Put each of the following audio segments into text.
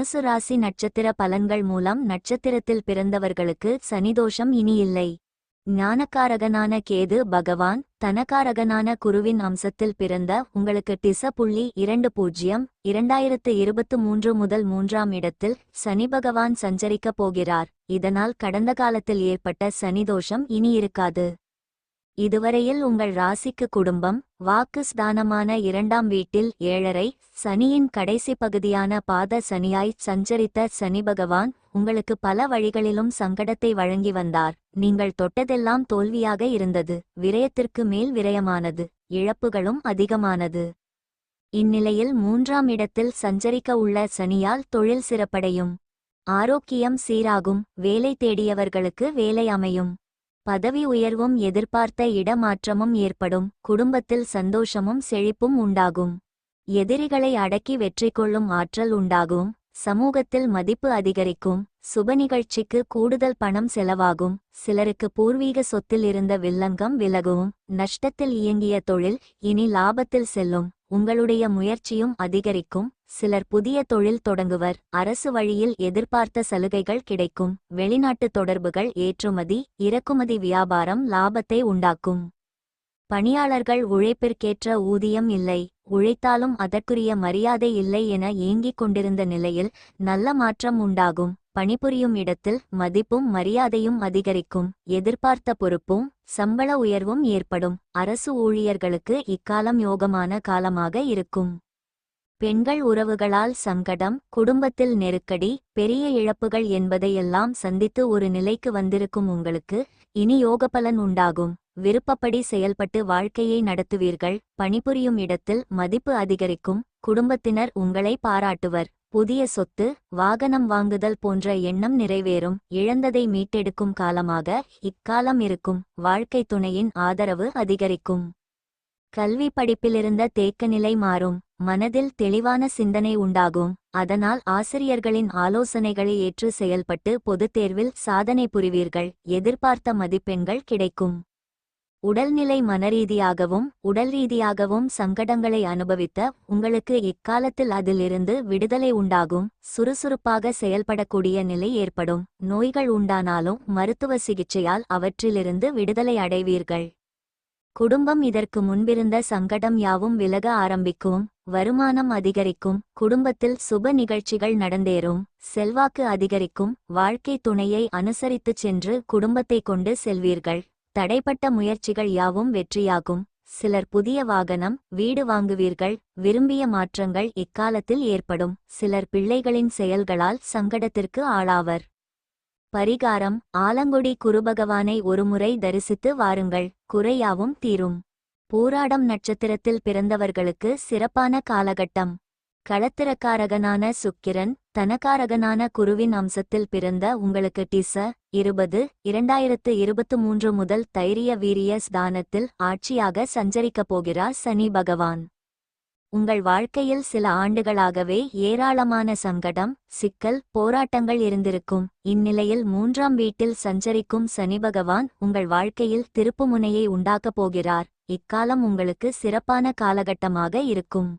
தனுசு ராசி நட்சத்திர பலன்கள் மூலம் நட்சத்திரத்தில் பிறந்தவர்களுக்கு சனிதோஷம் இனி இல்லை ஞானக்காரகனான கேது பகவான் தனக்காரகனான குருவின் அம்சத்தில் பிறந்த உங்களுக்கு டிச புள்ளி இரண்டு பூஜ்ஜியம் இரண்டாயிரத்து இருபத்து மூன்று முதல் மூன்றாம் இடத்தில் சனி பகவான் சஞ்சரிக்கப் போகிறார். இதனால் கடந்த காலத்தில் ஏற்பட்ட சனிதோஷம் இனி இருக்காது. இதுவரையில் உங்கள் ராசிக்கு குடும்பம் வாக்கு ஸ்தானமான இரண்டாம் வீட்டில் ஏழரை சனியின் கடைசி பகுதியான பாத சனியாய் சஞ்சரித்த சனி பகவான் உங்களுக்கு பல வழிகளிலும் சங்கடத்தை வழங்கி வந்தார். நீங்கள் தொட்டதெல்லாம் தோல்வியாக இருந்தது விரயத்திற்கு மேல் விரயமானது இழப்புகளும் அதிகமானது. இந்நிலையில் மூன்றாம் இடத்தில் சஞ்சரிக்க உள்ள சனியால் தொழில் சிறப்படையும். ஆரோக்கியம் சீராகும் வேலை தேடியவர்களுக்கு வேலை அமையும். பதவி உயர்வும் எதிர்பார்த்த இடமாற்றமும் ஏற்படும் குடும்பத்தில் சந்தோஷமும் செழிப்பும் உண்டாகும். எதிரிகளை அடக்கி வெற்றி கொள்ளும் ஆற்றல் உண்டாகும் சமூகத்தில் மதிப்பு அதிகரிக்கும் சுப நிகழ்ச்சிக்கு கூடுதல் பணம் செலவாகும் சிலருக்கு பூர்வீக சொத்தில் இருந்த வில்லங்கம் விலகும் நஷ்டத்தில் இயங்கிய தொழில் இனி லாபத்தில் செல்லும் உங்களுடைய முயற்சியும் அதிகரிக்கும் சிலர் புதிய தொழில் தொடங்குவர். அரசு வழியில் எதிர்பார்த்த சலுகைகள் கிடைக்கும். வெளிநாட்டு தொடர்புகள் ஏற்றுமதி இறக்குமதி வியாபாரம் லாபத்தை உண்டாக்கும். பணியாளர்கள் உழைப்பிற்கேற்ற ஊதியம் இல்லை. உழைத்தாலும் அதற்குரிய மரியாதை இல்லை என ஏங்கிக் கொண்டிருந்த நிலையில் நல்ல மாற்றம் உண்டாகும். பணிபுரியும் இடத்தில் மதிப்பும் மரியாதையும் அதிகரிக்கும். எதிர்பார்த்த பொறுப்பும் சம்பள உயர்வும் ஏற்படும். அரசு ஊழியர்களுக்கு இக்காலம் யோகமான காலமாக இருக்கும். பெண்கள் உறவுகளால் சங்கடம் குடும்பத்தில் நெருக்கடி பெரிய இழப்புகள் என்பதையெல்லாம் சந்தித்து ஒரு நிலைக்கு வந்திருக்கும் உங்களுக்கு இனி யோகபலன் உண்டாகும். விருப்பப்படி செயல்பட்டு வாழ்க்கையை நடத்துவீர்கள். பணிபுரியும் இடத்தில் மதிப்பு அதிகரிக்கும். குடும்பத்தினர் உங்களை பாராட்டுவர். புதிய சொத்து வாகனம் வாங்குதல் போன்ற எண்ணம் நிறைவேறும். இழந்ததை மீட்டெடுக்கும் காலமாக இக்காலம் இருக்கும். வாழ்க்கை துணையின் ஆதரவு அதிகரிக்கும். கல்வி படிப்பிலிருந்த தேக்க நிலை மாறும். மனதில் தெளிவான சிந்தனை உண்டாகும். அதனால் ஆசிரியர்களின் ஆலோசனைகளை ஏற்று செயல்பட்டு பொதுத் தேர்வில் சாதனை புரிவீர்கள். எதிர்பார்த்த மதிப்பெண்கள் கிடைக்கும். உடல்நிலை மனரீதியாகவும் உடல் ரீதியாகவும் சங்கடங்களை அனுபவித்த உங்களுக்கு இக்காலத்தில் அதிலிருந்து விடுதலை உண்டாகும். சுறுசுறுப்பாக செயல்படக்கூடிய நிலை ஏற்படும். நோய்கள் உண்டானாலும் மருத்துவ சிகிச்சையால் அவற்றிலிருந்து விடுதலை அடைவீர்கள். குடும்பம் இதற்கு முன்பிருந்த சங்கடம் யாவும் விலக ஆரம்பிக்கும் வருமானம் அதிகரிக்கும் குடும்பத்தில் சுப நிகழ்ச்சிகள் நடந்தேறும் செல்வாக்கு அதிகரிக்கும் வாழ்க்கை துணையை அனுசரித்துச் சென்று குடும்பத்தை கொண்டு செல்வீர்கள். தடைப்பட்ட முயற்சிகள் யாவும் வெற்றியாகும். சிலர் புதிய வாகனம் வீடு வாங்குவீர்கள் விரும்பிய மாற்றங்கள் இக்காலத்தில் ஏற்படும். சிலர் பிள்ளைகளின் செயல்களால் சங்கடத்திற்கு ஆளாவர். பரிகாரம் ஆலங்குடி குருபகவானை ஒருமுறை தரிசித்து வாருங்கள் குறையாவும் தீரும். பூராடம் நட்சத்திரத்தில் பிறந்தவர்களுக்கு சிறப்பான காலகட்டம். களத்திரக்காரகனான சுக்கிரன் தனக்காரகனான குருவின் அம்சத்தில் பிறந்த உங்களுக்கு டிச இருபது இரண்டாயிரத்து இருபத்து மூன்று முதல் தைரிய வீரிய ஸ்தானத்தில் ஆட்சியாக சஞ்சரிக்கப் போகிறார் சனி பகவான். உங்கள் வாழ்க்கையில் சில ஆண்டுகளாகவே ஏராளமான சங்கடம் சிக்கல் போராட்டங்கள் இருந்திருக்கும். இந்நிலையில் மூன்றாம் வீட்டில் சஞ்சரிக்கும் சனி பகவான் உங்கள் வாழ்க்கையில் திருப்புமுனையை உண்டாக்கப் போகிறார். இக்காலம் உங்களுக்கு சிறப்பான காலகட்டமாக இருக்கும்.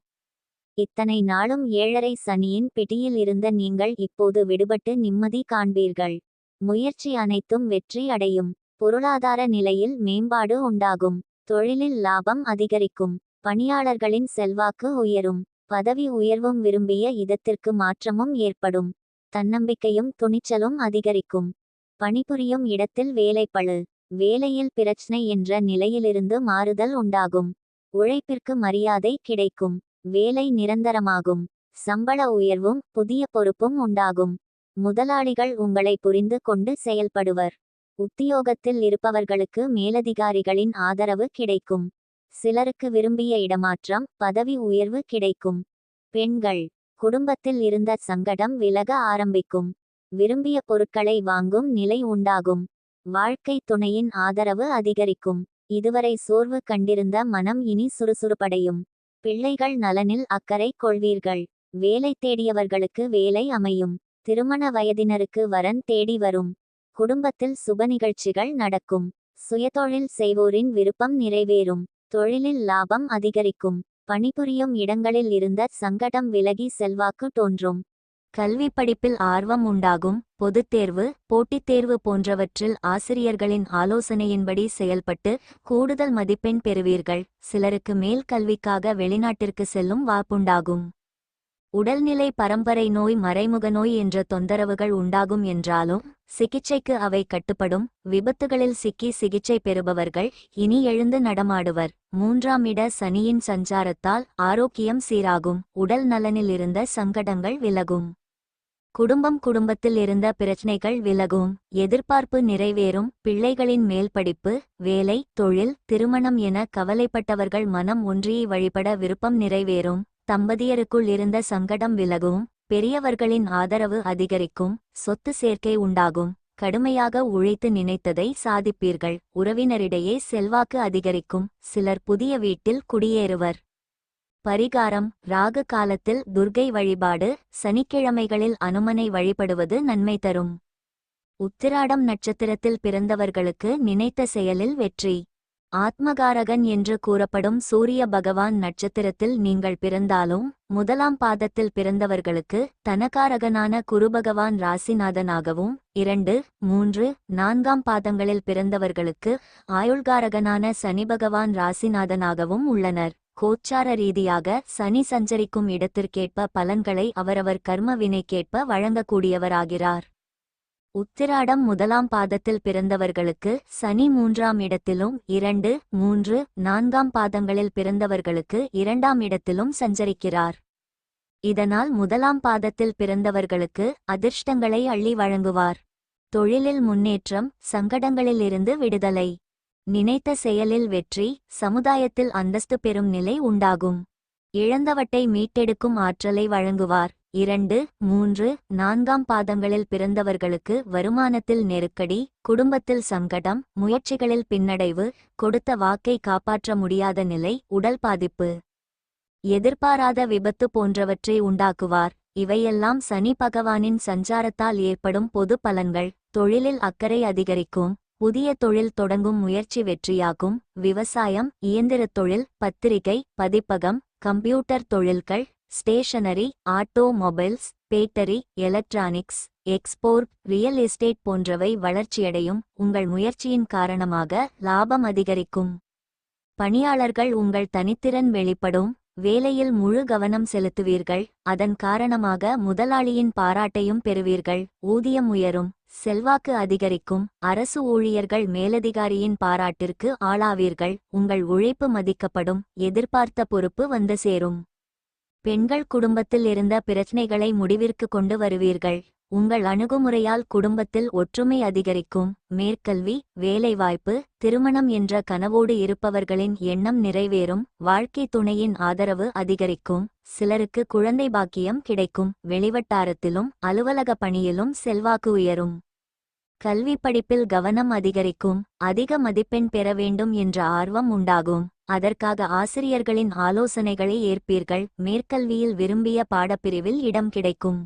இத்தனை நாளும் ஏழரை சனியின் பிடியில் இருந்த நீங்கள் இப்போது விடுபட்டு நிம்மதி காண்பீர்கள். முயற்சி அனைத்தும் வெற்றி அடையும். பொருளாதார நிலையில் மேம்பாடு உண்டாகும். தொழிலில் லாபம் அதிகரிக்கும். பணியாளர்களின் செல்வாக்கு உயரும். பதவி உயர்வும் விரும்பிய இதத்திற்கு மாற்றமும் ஏற்படும். தன்னம்பிக்கையும் துணிச்சலும் அதிகரிக்கும். பணிபுரியும் இடத்தில் வேலைப்பளு வேலையில் பிரச்சனை என்ற நிலையிலிருந்து மாறுதல் உண்டாகும். உழைப்பிற்கு மரியாதை கிடைக்கும். வேலை நிரந்தரமாகும். சம்பள உயர்வும் புதிய பொறுப்பும் உண்டாகும். முதலாளிகள் உங்களை புரிந்து கொண்டு செயல்படுவர். உத்தியோகத்தில் இருப்பவர்களுக்கு மேலதிகாரிகளின் ஆதரவு கிடைக்கும். சிலருக்கு விரும்பிய இடமாற்றம் பதவி உயர்வு கிடைக்கும். பெண்கள் குடும்பத்தில் இருந்த சங்கடம் விலக ஆரம்பிக்கும். விரும்பிய பொருட்களை வாங்கும் நிலை உண்டாகும். வாழ்க்கை துணையின் ஆதரவு அதிகரிக்கும். இதுவரை சோர்வு கண்டிருந்த மனம் இனி சுறுசுறுப்படையும். பிள்ளைகள் நலனில் அக்கறை கொள்வீர்கள். வேலை தேடியவர்களுக்கு வேலை அமையும். திருமண வயதினருக்கு வரன் தேடி வரும். குடும்பத்தில் சுப நிகழ்ச்சிகள் நடக்கும். சுயதொழில் செய்வோரின் விருப்பம் நிறைவேறும். தொழிலில் லாபம் அதிகரிக்கும். பணிபுரியும் இடங்களில் இருந்த சங்கடம் விலகி செல்வாக்கு தோன்றும். கல்வி படிப்பில் ஆர்வம் உண்டாகும். பொதுத் தேர்வு போட்டித் தேர்வு போன்றவற்றில் ஆசிரியர்களின் ஆலோசனையின்படி செயல்பட்டு கூடுதல் மதிப்பெண் பெறுவீர்கள். சிலருக்கு மேல் கல்விக்காக வெளிநாட்டிற்கு செல்லும் வாய்ப்புண்டாகும். உடல்நிலை பரம்பரை நோய் மறைமுக நோய் என்ற தொந்தரவுகள் உண்டாகும் என்றாலும் சிகிச்சைக்கு அவை கட்டுப்படும். விபத்துகளில் சிக்கி சிகிச்சை பெறுபவர்கள் இனி எழுந்து நடமாடுவர். மூன்றாம் இட சனியின் சஞ்சாரத்தால் ஆரோக்கியம் சீராகும். உடல் நலனில் இருந்த சங்கடங்கள் விலகும். குடும்பம் குடும்பத்தில் இருந்த பிரச்சனைகள் விலகும். எதிர்பார்ப்பு நிறைவேறும். பிள்ளைகளின் மேல் படிப்பு வேலை தொழில் திருமணம் என கவலைப்பட்டவர்கள் மனம் ஒன்றியை வழிபட விருப்பம் நிறைவேறும். தம்பதியருக்குள் இருந்த சங்கடம் விலகும். பெரியவர்களின் ஆதரவு அதிகரிக்கும் சொத்து சேர்க்கை உண்டாகும் கடுமையாக உழைத்து நினைத்ததை சாதிப்பீர்கள் உறவினரிடையே செல்வாக்கு அதிகரிக்கும் சிலர் புதிய வீட்டில் குடியேறுவர். பரிகாரம் ராகு காலத்தில் துர்கை வழிபாடு சனிக்கிழமைகளில் அனுமனை வழிபடுவது நன்மை தரும். உத்திராடம் நட்சத்திரத்தில் பிறந்தவர்களுக்கு நினைத்த செயலில் வெற்றி. ஆத்மகாரகன் என்று கூறப்படும் சூரிய பகவான் நட்சத்திரத்தில் நீங்கள் பிறந்தாலும் முதலாம் பாதத்தில் பிறந்தவர்களுக்கு தனகாரகனான குருபகவான் ராசிநாதனாகவும் இரண்டு மூன்று நான்காம் பாதங்களில் பிறந்தவர்களுக்கு ஆயுள்காரகனான சனி பகவான் ராசிநாதனாகவும் உள்ளனர். கோச்சார ரீதியாக சனி சஞ்சரிக்கும் இடத்திற்கேற்ப பலன்களை அவரவர் கர்ம வினைக்கேற்ப வழங்கக்கூடியவராகிறார். உத்திராடம் முதலாம் பாதத்தில் பிறந்தவர்களுக்கு சனி மூன்றாம் இடத்திலும் இரண்டு மூன்று நான்காம் பாதங்களில் பிறந்தவர்களுக்கு இரண்டாம் இடத்திலும் சஞ்சரிக்கிறார். இதனால் முதலாம் பாதத்தில் பிறந்தவர்களுக்கு அதிர்ஷ்டங்களை அள்ளி வழங்குவார். தொழிலில் முன்னேற்றம் சங்கடங்களிலிருந்து விடுதலை. நினைத்த செயலில் வெற்றி சமுதாயத்தில் அந்தஸ்து பெறும் நிலை உண்டாகும். இழந்தவற்றை மீட்டெடுக்கும் ஆற்றலை வழங்குவார். இரண்டு மூன்று நான்காம் பாதங்களில் பிறந்தவர்களுக்கு வருமானத்தில் நெருக்கடி குடும்பத்தில் சங்கடம் முயற்சிகளில் பின்னடைவு கொடுத்த வாக்கை காப்பாற்ற முடியாத நிலை உடல் பாதிப்பு. எதிர்பாராத விபத்து போன்றவற்றை உண்டாக்குவார். இவையெல்லாம் சனி பகவானின் சஞ்சாரத்தால் ஏற்படும் பொது பலன்கள். தொழிலில் அக்கறை அதிகரிக்கும். புதிய தொழில் தொடங்கும் முயற்சி வெற்றியாகும். விவசாயம் இயந்திரத் தொழில் பத்திரிகை பதிப்பகம் கம்ப்யூட்டர் தொழில்கள் stationery automobiles battery electronics export real estate போன்றவை வளர்ச்சியடையும் உங்கள் முயற்சியின் காரணமாக லாபம் அதிகரிக்கும். பணியாளர்கள் உங்கள் தனித்திறன் வெளிப்படும் வேலையில் முழு கவனம் செலுத்துவீர்கள் அதன் காரணமாக முதலாளியின் பாராட்டையும் பெறுவீர்கள் ஊதியம் உயரும் செல்வாக்கு அதிகரிக்கும் அரசு ஊழியர்கள் மேலதிகாரியின் பாராட்டிற்கு ஆளாவீர்கள் உங்கள் உழைப்பு மதிக்கப்படும் எதிர்பார்த்த பொறுப்பு வந்து சேரும். பெண்கள் குடும்பத்தில் இருந்த பிரச்சனைகளை முடிவிற்கு கொண்டு வருவீர்கள். உங்கள் அணுகுமுறையால் குடும்பத்தில் ஒற்றுமை அதிகரிக்கும். மேற்கல்வி வேலைவாய்ப்பு திருமணம் என்ற கனவோடு இருப்பவர்களின் எண்ணம் நிறைவேறும். வாழ்க்கை துணையின் ஆதரவு அதிகரிக்கும். சிலருக்கு குழந்தை பாக்கியம் கிடைக்கும். வெளிவட்டாரத்திலும் அலுவலக பணியிலும் செல்வாக்கு உயரும். கல்வி படிப்பில் கவனம் அதிகரிக்கும். அதிக மதிப்பெண் பெற வேண்டும் என்ற ஆர்வம் உண்டாகும். அதற்காக ஆசிரியர்களின் ஆலோசனைகளை ஏற்பீர்கள். மேற்கல்வியில் விரும்பிய பாடப்பிரிவில் இடம் கிடைக்கும்.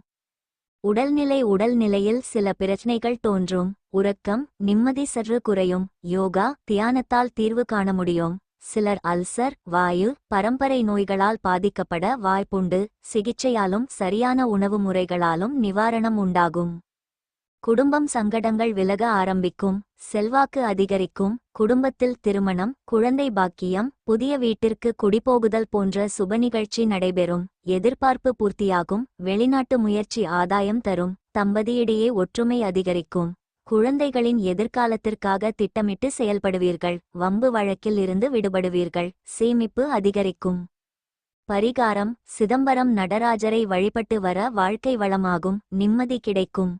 உடல்நிலை உடல்நிலையில் சில பிரச்சனைகள் தோன்றும். உறக்கம் நிம்மதி சற்று குறையும். யோகா தியானத்தால் தீர்வு காண முடியும். சிலர் அல்சர் வாயு பரம்பரை நோய்களால் பாதிக்கப்பட வாய்ப்புண்டு. சிகிச்சையாலும் சரியான உணவு முறைகளாலும் நிவாரணம் உண்டாகும். குடும்பம் சங்கடங்கள் விலக ஆரம்பிக்கும் செல்வாக்கு அதிகரிக்கும் குடும்பத்தில் திருமணம் குழந்தை பாக்கியம் புதிய வீட்டிற்கு குடிபோகுதல் போன்ற சுப நிகழ்ச்சி நடைபெறும் எதிர்பார்ப்பு பூர்த்தியாகும் வெளிநாட்டு முயற்சி ஆதாயம் தரும் தம்பதியிடையே ஒற்றுமை அதிகரிக்கும். குழந்தைகளின் எதிர்காலத்திற்காக திட்டமிட்டு செயல்படுவீர்கள் வம்பு வழக்கில் இருந்து விடுபடுவீர்கள் சேமிப்பு அதிகரிக்கும். பரிகாரம் சிதம்பரம் நடராஜரை வழிபட்டு வர வாழ்க்கை வளமாகும் நிம்மதி கிடைக்கும்.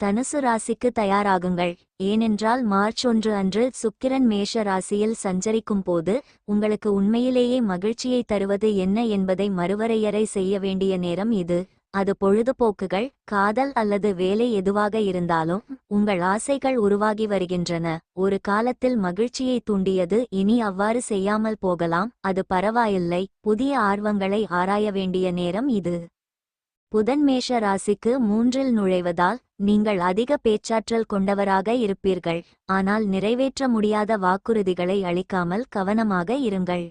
தனுசு ராசிக்கு தயாராகுங்கள். ஏனென்றால் மார்ச் ஒன்று அன்று சுக்கிரன் மேஷ ராசியில் சஞ்சரிக்கும் போது உங்களுக்கு உண்மையிலேயே மகிழ்ச்சியை தருவது என்ன என்பதை மறுவரையறை செய்ய வேண்டிய நேரம் இது. அது பொழுதுபோக்குகள் காதல் அல்லது வேலை எதுவாக இருந்தாலும் உங்கள் ஆசைகள் உருவாகி வருகின்றன. ஒரு காலத்தில் மகிழ்ச்சியை தூண்டியது இனி அவ்வாறு செய்யாமல் போகலாம். அது பரவாயில்லை. புதிய ஆர்வங்களை ஆராய வேண்டிய நேரம் இது. புதன் மேஷ ராசிக்கு மூன்றில் நுழைவதால் நீங்கள் அதிக பேச்சாற்றல் கொண்டவராக இருப்பீர்கள். ஆனால் நிறைவேற்ற முடியாத வாக்குறுதிகளை அளிக்காமல் கவனமாக இருங்கள்.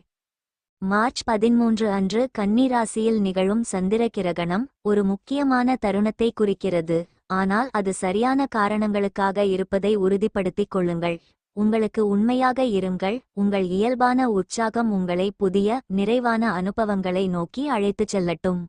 மார்ச் பதிமூன்று அன்று கன்னி ராசியில் நிகழும் சந்திர கிரகணம் ஒரு முக்கியமான தருணத்தை குறிக்கிறது. ஆனால் அது சரியான காரணங்களுக்காக இருப்பதை உறுதிப்படுத்திக் கொள்ளுங்கள். உங்களுக்கு உண்மையாக இருங்கள். உங்கள் இயல்பான உற்சாகம் உங்களை புதிய நிறைவான அனுபவங்களை நோக்கி அழைத்துச் செல்லட்டும்.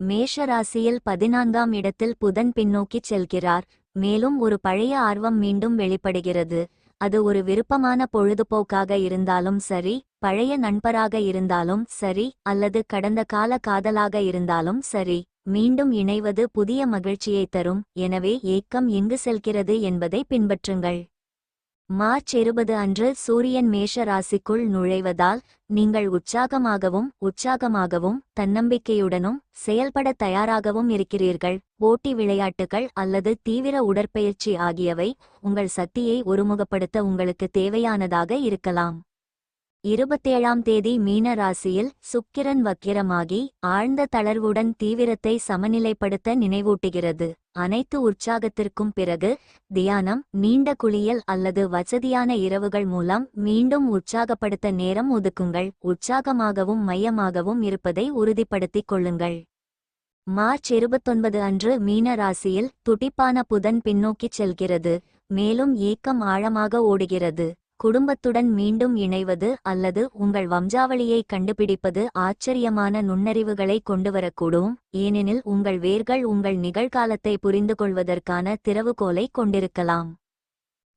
மேஷ ராசியில் பதினான்காம் இடத்தில் புதன் பின்னோக்கிச் செல்கிறார். மேலும் ஒரு பழைய ஆர்வம் மீண்டும் வெளிப்படுகிறது. அது ஒரு விருப்பமான பொழுதுபோக்காக இருந்தாலும் சரி பழைய நண்பராக இருந்தாலும் சரி அல்லது கடந்த கால காதலாக இருந்தாலும் சரி மீண்டும் இணைவது புதிய மகிழ்ச்சியை தரும். எனவே ஏக்கம் எங்கு செல்கிறது என்பதை பின்பற்றுங்கள். மார்ச் இருபது அன்று சூரியன் மேஷ ராசிக்குள் நுழைவதால் நீங்கள் உற்சாகமாகவும் உற்சாகமாகவும் தன்னம்பிக்கையுடனும் செயல்பட தயாராகவும் இருக்கிறீர்கள். போட்டி விளையாட்டுகள் அல்லது தீவிர உடற்பயிற்சி ஆகியவை உங்கள் சக்தியை ஒருமுகப்படுத்த உங்களுக்கு தேவையானதாக இருக்கலாம். இருபத்தேழாம் தேதி மீன ராசியில் சுக்கிரன் வக்கிரமாகி ஆழ்ந்த தளர்வுடன் தீவிரத்தை சமநிலைப்படுத்த நினைவூட்டுகிறது. அனைத்து உற்சாகத்திற்கும் பிறகு தியானம் நீண்ட குளியல் அல்லது வசதியான இரவுகள் மூலம் மீண்டும் உற்சாகப்படுத்த நேரம் ஒதுக்குங்கள். உற்சாகமாகவும் மையமாகவும் இருப்பதை உறுதிப்படுத்திக் கொள்ளுங்கள். மார்ச் இருபத்தொன்பது அன்று மீன ராசியில் துடிப்பான புதன் பின்னோக்கிச் செல்கிறது. மேலும் ஏக்கம் ஆழமாக ஓடுகிறது. குடும்பத்துடன் மீண்டும் இணைவது அல்லது உங்கள் வம்சாவளியை கண்டுபிடிப்பது ஆச்சரியமான நுண்ணறிவுகளை கொண்டுவரக்கூடும். ஏனெனில் உங்கள் வேர்கள் உங்கள் நிகழ்காலத்தை புரிந்து கொள்வதற்கான திறவுகோலை கொண்டிருக்கலாம்.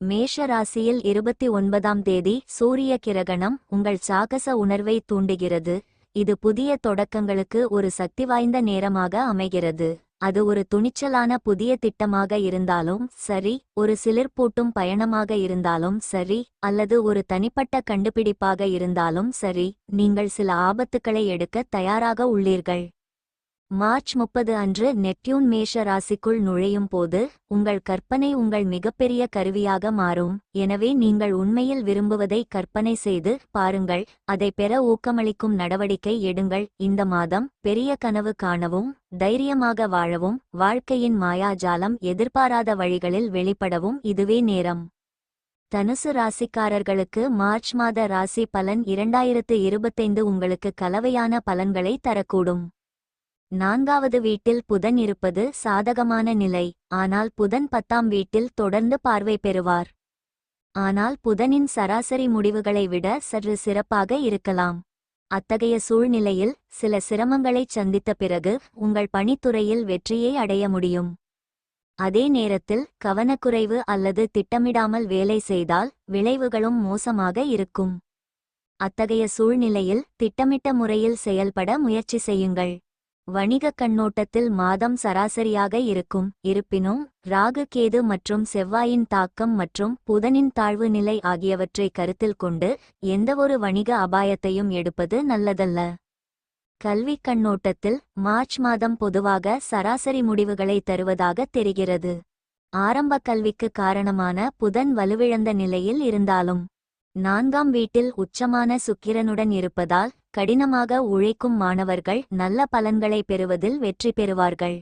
மேஷ ராசியில் இருபத்தி ஒன்பதாம் தேதி சூரிய கிரகணம் உங்கள் சாகச உணர்வை தூண்டுகிறது. இது புதிய தொடக்கங்களுக்கு ஒரு சக்தி வாய்ந்த நேரமாக அமைகிறது. அது ஒரு துணிச்சலான புதிய திட்டமாக இருந்தாலும் சரி ஒரு சிலிர்ப்பூட்டும் பயணமாக இருந்தாலும் சரி அல்லது ஒரு தனிப்பட்ட கண்டுபிடிப்பாக இருந்தாலும் சரி நீங்கள் சில ஆபத்துக்களை எடுக்க தயாராக உள்ளீர்கள். மார்ச் முப்பது அன்று நெப்டியூன் மேஷ ராசிக்குள் நுழையும் போது உங்கள் கற்பனை உங்கள் மிகப்பெரிய கருவியாக மாறும். எனவே நீங்கள் உண்மையில் விரும்புவதை கற்பனை செய்து பாருங்கள் அதை பெற ஊக்கமளிக்கும் நடவடிக்கை எடுங்கள். இந்த மாதம் பெரிய கனவு காணவும் தைரியமாக வாழவும் வாழ்க்கையின் மாயாஜாலம் எதிர்பாராத வழிகளில் வெளிப்படவும் இதுவே நேரம். தனுசு ராசிக்காரர்களுக்கு மார்ச் மாத ராசி பலன் இரண்டாயிரத்து இருபத்தைந்து உங்களுக்கு கலவையான பலன்களை தரக்கூடும். நான்காவது வீட்டில் புதன் இருப்பது சாதகமான நிலை ஆனால் புதன் பத்தாம் வீட்டில் தொடர்ந்து பார்வை பெறுவார். ஆனால் புதனின் சராசரி முடிவுகளை விட சற்று சிறப்பாக இருக்கலாம். அத்தகைய சூழ்நிலையில் சில சிரமங்களைச் சந்தித்த பிறகு உங்கள் பணித்துறையில் வெற்றியை அடைய முடியும். அதே நேரத்தில் கவனக்குறைவு அல்லது திட்டமிடாமல் வேலை செய்தால் விளைவுகளும் மோசமாக இருக்கும். அத்தகைய சூழ்நிலையில் திட்டமிட்ட முறையில் செயல்பட முயற்சி செய்யுங்கள். வணிகக் கண்ணோட்டத்தில் மாதம் சராசரியாக இருக்கும். இருப்பினும் ராகு கேது மற்றும் செவ்வாயின் தாக்கம் மற்றும் புதனின் தாழ்வு நிலை ஆகியவற்றை கருத்தில் கொண்டு எந்தவொரு வணிக அபாயத்தையும் எடுப்பது நல்லதல்ல. கல்விக் கண்ணோட்டத்தில் மார்ச் மாதம் பொதுவாக சராசரி முடிவுகளை தருவதாக தெரிகிறது. ஆரம்ப கல்விக்கு காரணமான புதன் வலுவிழந்த நிலையில் இருந்தாலும் நான்காம் வீட்டில் உச்சமான சுக்கிரனுடன் இருப்பதால் கடினமாக உழைக்கும் மாணவர்கள் நல்ல பலன்களை பெறுவதில் வெற்றி பெறுவார்கள்.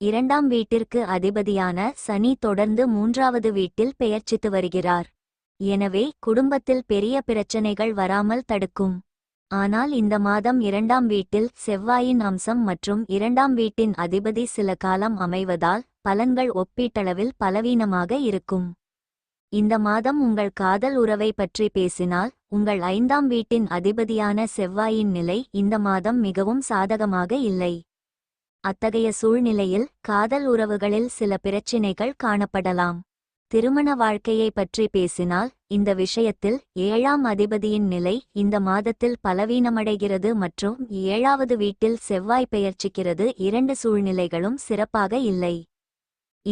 இரண்டாம் வீட்டிற்கு அதிபதியான சனி தொடர்ந்து மூன்றாவது வீட்டில் பெயர்ச்சித்து வருகிறார். எனவே குடும்பத்தில் பெரிய பிரச்சனைகள் வராமல் தடுக்கும். ஆனால் இந்த மாதம் இரண்டாம் வீட்டில் செவ்வாயின் அம்சம் மற்றும் இரண்டாம் வீட்டின் அதிபதி சில காலம் அமைவதால் பலன்கள் ஒப்பீட்டளவில் பலவீனமாக இருக்கும். இந்த மாதம் உங்கள் காதல் உறவை பற்றி பேசினால் உங்கள் ஐந்தாம் வீட்டின் அதிபதியான செவ்வாயின் நிலை இந்த மாதம் மிகவும் சாதகமாக இல்லை. அத்தகைய சூழ்நிலையில் காதல் உறவுகளில் சில பிரச்சினைகள் காணப்படலாம். திருமண வாழ்க்கையை பற்றி பேசினால் இந்த விஷயத்தில் ஏழாம் அதிபதியின் நிலை இந்த மாதத்தில் பலவீனமடைகிறது மற்றும் ஏழாவது வீட்டில் செவ்வாய் பெயர்ச்சிக்கிறது இரண்டு சூழ்நிலைகளும் சிறப்பாக இல்லை.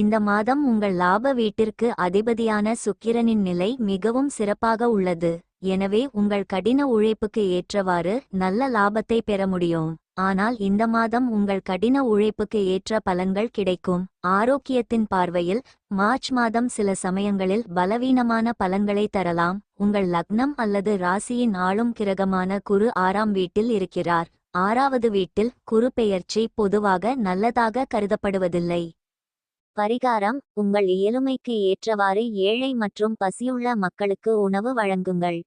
இந்த மாதம் உங்கள் லாப வீட்டிற்கு அதிபதியான சுக்கிரனின் நிலை மிகவும் சிறப்பாக உள்ளது. எனவே உங்கள் கடின உழைப்புக்கு ஏற்றவாறு நல்ல லாபத்தை பெற முடியும். ஆனால் இந்த மாதம் உங்கள் கடின உழைப்புக்கு ஏற்ற பலன்கள் கிடைக்கும். ஆரோக்கியத்தின் பார்வையில் மார்ச் மாதம் சில சமயங்களில் பலவீனமான பலன்களை தரலாம். உங்கள் லக்னம் அல்லது ராசியின் ஆளும் கிரகமான குரு ஆறாம் வீட்டில் இருக்கிறார். ஆறாவது வீட்டில் குரு பெயர்ச்சி பொதுவாக நல்லதாக கருதப்படுவதில்லை. பரிகாரம் உங்கள் இயலுமைக்கு ஏற்றவாறு ஏழை மற்றும் பசியுள்ள மக்களுக்கு உணவு வழங்குங்கள்.